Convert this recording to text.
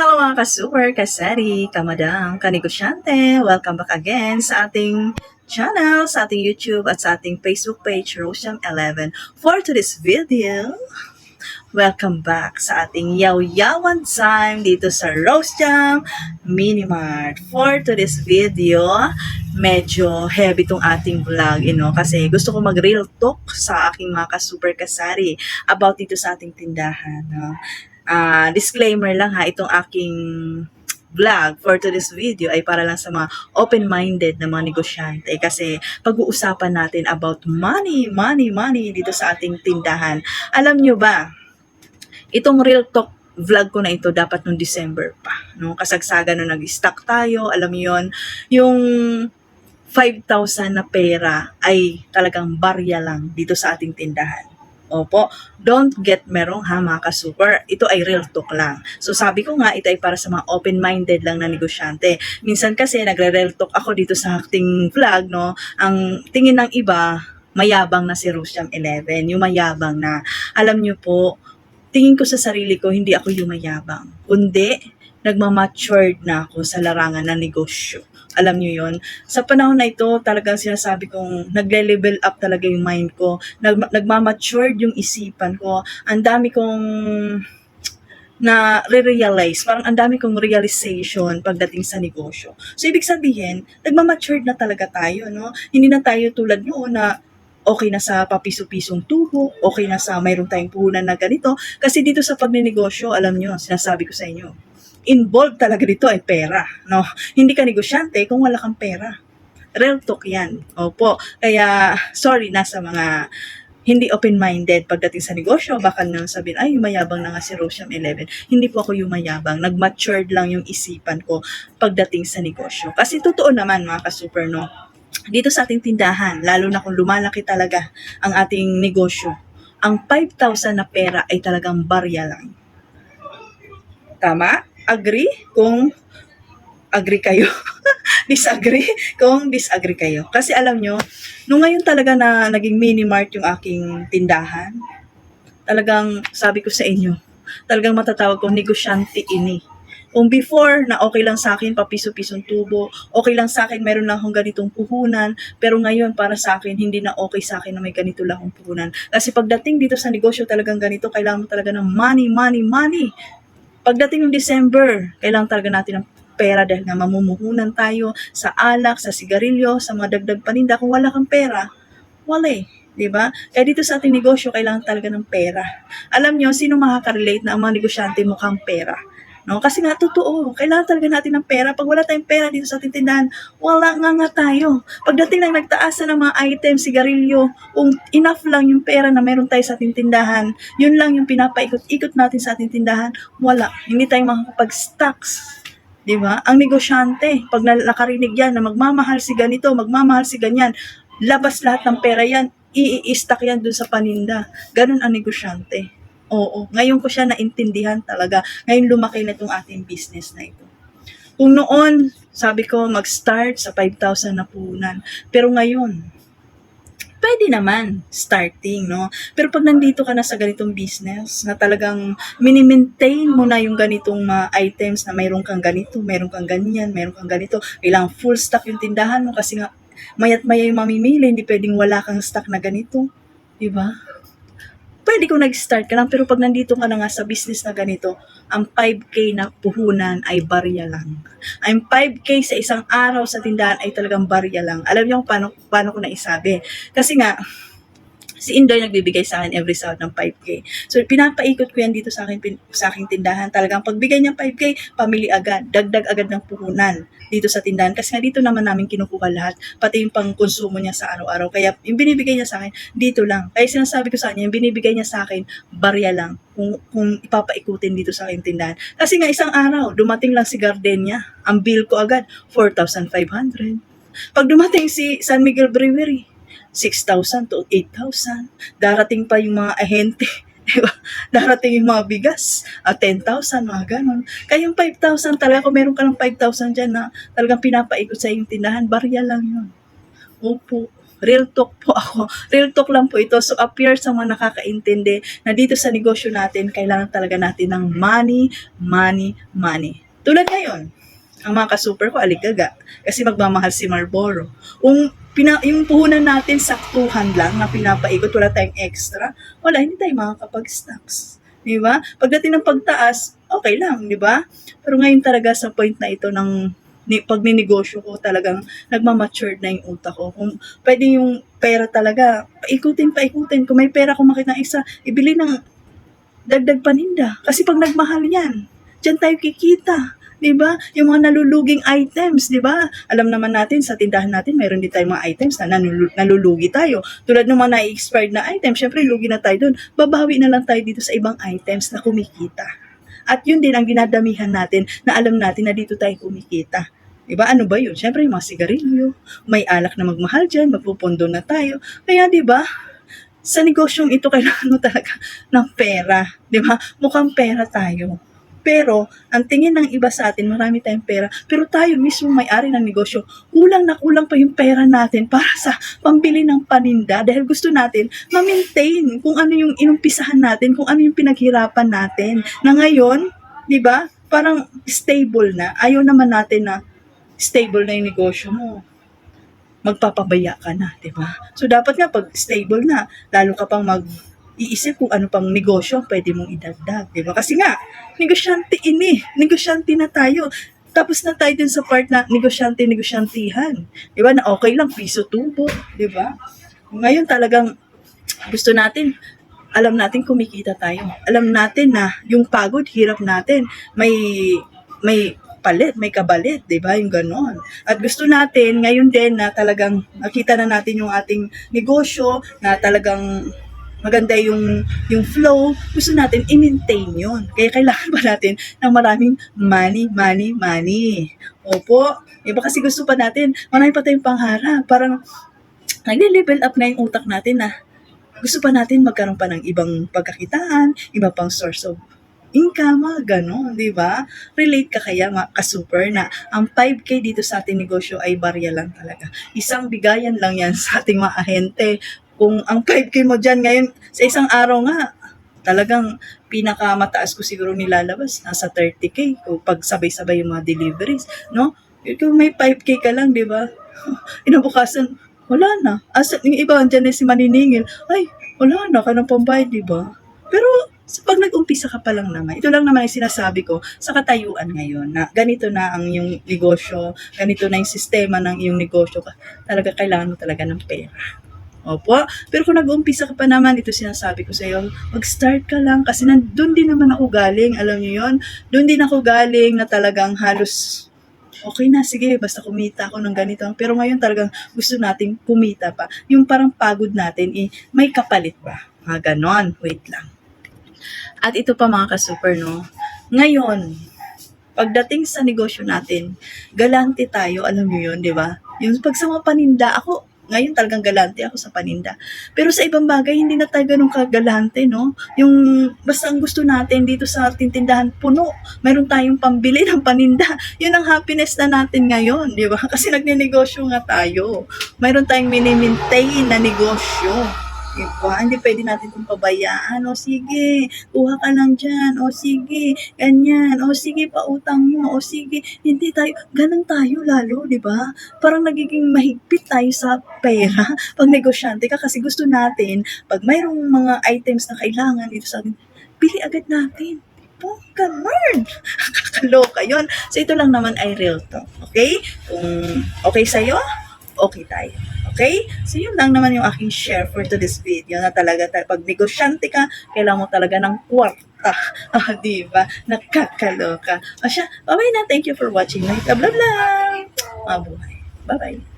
Hello mga ka-super, kasari, kamadam, kanegosyante. Welcome back again sa ating channel, sa ating YouTube at sa ating Facebook page, Rosjam11. For today's video, welcome back sa ating yaw-yawan time dito sa Rosjam Mini Mart. For today's video, medyo heavy tong ating vlog, you know, kasi gusto ko mag-real talk sa aking mga ka-super kasari about dito sa ating tindahan. No? Ah, disclaimer lang ha, itong aking vlog for today's video ay para lang sa mga open-minded na mga negosyante kasi pag-uusapan natin about money, money, money dito sa ating tindahan. Alam nyo ba, itong real talk vlog ko na ito dapat nung December pa. No? Kasagsagan nung nag-stock tayo, alam mo yon yung 5,000 na pera ay talagang barya lang dito sa ating tindahan. Opo, don't get me wrong ha mga ka-super. Ito ay real talk lang. So sabi ko nga, ito ay para sa mga open-minded lang na negosyante. Minsan kasi nagre-real talk ako dito sa ating vlog, no? Ang tingin ng iba, mayabang na si Rosjam 11. Yung mayabang na, alam nyo po, tingin ko sa sarili ko, hindi ako yung mayabang. Kundi, nagmamatured na ako sa larangan ng negosyo. Alam nyo yon Sa panahon na ito, talagang sinasabi kong nagle-level up talaga yung mind ko. Nag, nagmamatured yung isipan ko. Ang dami kong na re-realize, parang ang dami kong realization pagdating sa negosyo. So, ibig sabihin, nagmamatured na talaga tayo, no? Hindi na tayo tulad noon na okay na sa papiso-pisong tubo, okay na sa mayroon tayong puhunan na ganito. Kasi dito sa pagnenegosyo, alam nyo, sinasabi ko sa inyo, involved talaga dito ay pera, no? Hindi ka negosyante kung wala kang pera. Real talk yan. Opo. Kaya, sorry na sa mga hindi open-minded pagdating sa negosyo. Baka nang sabihin, ay, mayabang na nga si Rosiam 11. Hindi po ako yung mayabang. Nag-matured lang yung isipan ko pagdating sa negosyo. Kasi totoo naman, mga ka-super, no? Dito sa ating tindahan, lalo na kung lumalaki talaga ang ating negosyo, ang 5,000 na pera ay talagang barya lang. Tama? Agree? Kung agree kayo. disagree? Kung disagree kayo. Kasi alam nyo, nung ngayon talaga na naging mini mart yung aking tindahan, talagang sabi ko sa inyo, talagang matatawag ko negosyante ini. Kung before na okay lang sa akin papiso-pisong tubo, okay lang sa akin meron lang akong ganitong puhunan, pero ngayon para sa akin hindi na okay sa akin na may ganito lang akong puhunan. Kasi pagdating dito sa negosyo talagang ganito, kailangan mo talaga ng money, money, money. Pagdating ng December, kailangan talaga natin ng pera dahil nga mamumuhunan tayo sa alak, sa sigarilyo, sa mga dagdag paninda. Kung wala kang pera, wala eh. 'di ba? Kaya dito sa ating negosyo, kailangan talaga ng pera. Alam nyo, sino makaka-relate na ang mga negosyante mukhang pera? No? Kasi nga, totoo, kailangan talaga natin ng pera. Pag wala tayong pera dito sa ating tindahan, wala nga nga tayo. Pagdating ng nagtaas na ng mga items, sigarilyo, kung enough lang yung pera na meron tayo sa ating tindahan, yun lang yung pinapaikot-ikot natin sa ating tindahan, wala. Hindi tayo makakapag-stocks. Di ba? Ang negosyante, pag na- nakarinig yan na magmamahal si ganito, magmamahal si ganyan, labas lahat ng pera yan, i-stock yan dun sa paninda. Ganun ang negosyante. Oo. Ngayon ko siya naintindihan talaga. Ngayon lumaki na itong ating business na ito. Kung noon, sabi ko, mag-start sa 5,000 na puhunan. Pero ngayon, pwede naman starting, no? Pero pag nandito ka na sa ganitong business, na talagang mini-maintain mo na yung ganitong mga items na mayroon kang ganito, mayroon kang ganyan, mayroon kang ganito, kailangan full stock yung tindahan mo kasi nga mayat maya yung mamimili, hindi pwedeng wala kang stock na ganito. Di ba? Pwede kung nag-start ka lang, pero pag nandito ka na nga sa business na ganito, ang 5K na puhunan ay barya lang. Ang 5K sa isang araw sa tindahan ay talagang barya lang. Alam niyo kung paano, paano ko naisabi? Kasi nga, si Indoy nagbibigay sa akin every Sabado ng 5K. So, pinapaikot ko yan dito sa akin, sa aking tindahan. Talagang pagbigay niya 5K, pamili agad. Dagdag agad ng puhunan dito sa tindahan. Kasi nga dito naman namin kinukuha lahat. Pati yung pang konsumo niya sa araw-araw. Kaya yung binibigay niya sa akin, dito lang. Kaya sinasabi ko sa kanya, yung binibigay niya sa akin, barya lang. Kung, kung ipapaikutin dito sa aking tindahan. Kasi nga isang araw, dumating lang si Gardenia. Ang bill ko agad, 4,500. Pag dumating si San Miguel Brewery, 6,000 to 8,000. Darating pa yung mga ahente. diba? Darating yung mga bigas. At 10,000, mga ganon. Kaya yung 5,000 talaga, kung meron ka ng 5,000 dyan na talagang pinapaikot sa iyong tindahan, barya lang yun. Opo. Real talk po ako. Real talk lang po ito. So, appear sa mga nakakaintindi na dito sa negosyo natin, kailangan talaga natin ng money, money, money. Tulad ngayon, ang mga ka-super ko, aligaga. Kasi magmamahal si Marlboro. Kung pina, yung puhunan natin saktuhan lang na pinapaikot, wala tayong extra, wala, hindi tayo makakapag-stocks. Di ba? Pagdating ng pagtaas, okay lang, di ba? Pero ngayon talaga sa point na ito ng ni, pag ko, talagang nagmamature na yung utak ko. Kung pwede yung pera talaga, paikutin, paikutin. Kung may pera kung makita isa, ibili ng dagdag paninda. Kasi pag nagmahal yan, dyan tayo kikita. 'Di ba? Yung mga naluluging items, 'di ba? Alam naman natin sa tindahan natin, mayroon din tayong mga items na nanulu- nalulugi tayo. Tulad ng mga na-expired na items, syempre lugi na tayo doon. Babawi na lang tayo dito sa ibang items na kumikita. At yun din ang dinadamihan natin na alam natin na dito tayo kumikita. 'Di ba? Ano ba yun? Syempre yung mga sigarilyo, may alak na magmahal dyan, magpupundo na tayo. Kaya 'di ba? Sa negosyong ito kailangan mo talaga ng pera, 'di ba? Mukhang pera tayo. Pero, ang tingin ng iba sa atin, marami tayong pera. Pero tayo mismo may-ari ng negosyo, kulang na kulang pa yung pera natin para sa pambili ng paninda dahil gusto natin ma-maintain kung ano yung inumpisahan natin, kung ano yung pinaghirapan natin. Na ngayon, di ba, parang stable na. Ayaw naman natin na stable na yung negosyo mo magpapabaya ka na, di ba? So, dapat nga, pag stable na, lalo ka pang mag iisip kung ano pang negosyo ang pwede mong idagdag, di ba? Kasi nga, negosyante ini, negosyante na tayo. Tapos na tayo dun sa part na negosyante, negosyantihan. Di ba? Na okay lang, piso tubo, di ba? Ngayon talagang gusto natin, alam natin kumikita tayo. Alam natin na yung pagod, hirap natin. May, may palit, may kabalit, di ba? Yung ganon. At gusto natin, ngayon din na talagang nakita na natin yung ating negosyo, na talagang maganda yung yung flow, gusto natin i-maintain yun. Kaya kailangan pa natin ng maraming money, money, money. Opo, iba kasi gusto pa natin, marami pa tayong pangarap. Parang nagle-level up na yung utak natin na gusto pa natin magkaroon pa ng ibang pagkakitaan, iba pang source of income, mga ganon, di ba? Relate ka kaya, mga ka-super, na ang 5K dito sa ating negosyo ay barya lang talaga. Isang bigayan lang yan sa ating mga ahente. Kung ang 5K mo dyan ngayon, sa isang araw nga, talagang pinakamataas ko siguro nilalabas, nasa 30K, kung pag sabay-sabay yung mga deliveries, no? Kung may 5K ka lang, di ba? Inabukasan, wala na. As, yung iba, andyan na si maniningil, ay, wala na, ka ng pambayad, di ba? Pero, sa pag nag-umpisa ka pa lang naman, ito lang naman yung sinasabi ko sa katayuan ngayon, na ganito na ang iyong negosyo, ganito na yung sistema ng iyong negosyo, talaga kailangan mo talaga ng pera. Opo. Pero kung nag-umpisa ka pa naman, ito sinasabi ko sa iyo, mag-start ka lang kasi doon din naman ako galing, alam niyo yon Doon din ako galing na talagang halos okay na, sige, basta kumita ako ng ganito. Pero ngayon talagang gusto nating kumita pa. Yung parang pagod natin, eh, may kapalit ba? Mga ganon. Wait lang. At ito pa mga ka-super, no? Ngayon, pagdating sa negosyo natin, galante tayo, alam niyo yun, di ba? Yung pag sa mga paninda, ako, ngayon talagang galante ako sa paninda. Pero sa ibang bagay, hindi na tayo ganun kagalante, no? Yung, basta ang gusto natin dito sa ating tindahan, puno. Meron tayong pambili ng paninda. Yun ang happiness na natin ngayon, di ba? Kasi nagne-negosyo nga tayo. Meron tayong mini-maintain na negosyo. Diba? Hindi pwede natin itong pabayaan. O sige, kuha ka lang dyan. O sige, ganyan. O sige, pautang mo. O sige, hindi tayo, ganun tayo lalo, di ba? Parang nagiging mahigpit tayo sa pera pag negosyante ka kasi gusto natin, pag mayroong mga items na kailangan dito sa atin, bili agad natin. Oh, ganon. Kakaloka yun. So, ito lang naman ay real talk. Okay? Kung okay sa'yo, okay tayo. Okay? So, yun lang naman yung aking share for to this video na talaga, ta- pag negosyante ka, kailangan mo talaga ng kwarta. Ah, di ba? Nakakaloka. O siya, bye na. Thank you for watching. Blah, blah, blah. Mabuhay. Bye-bye.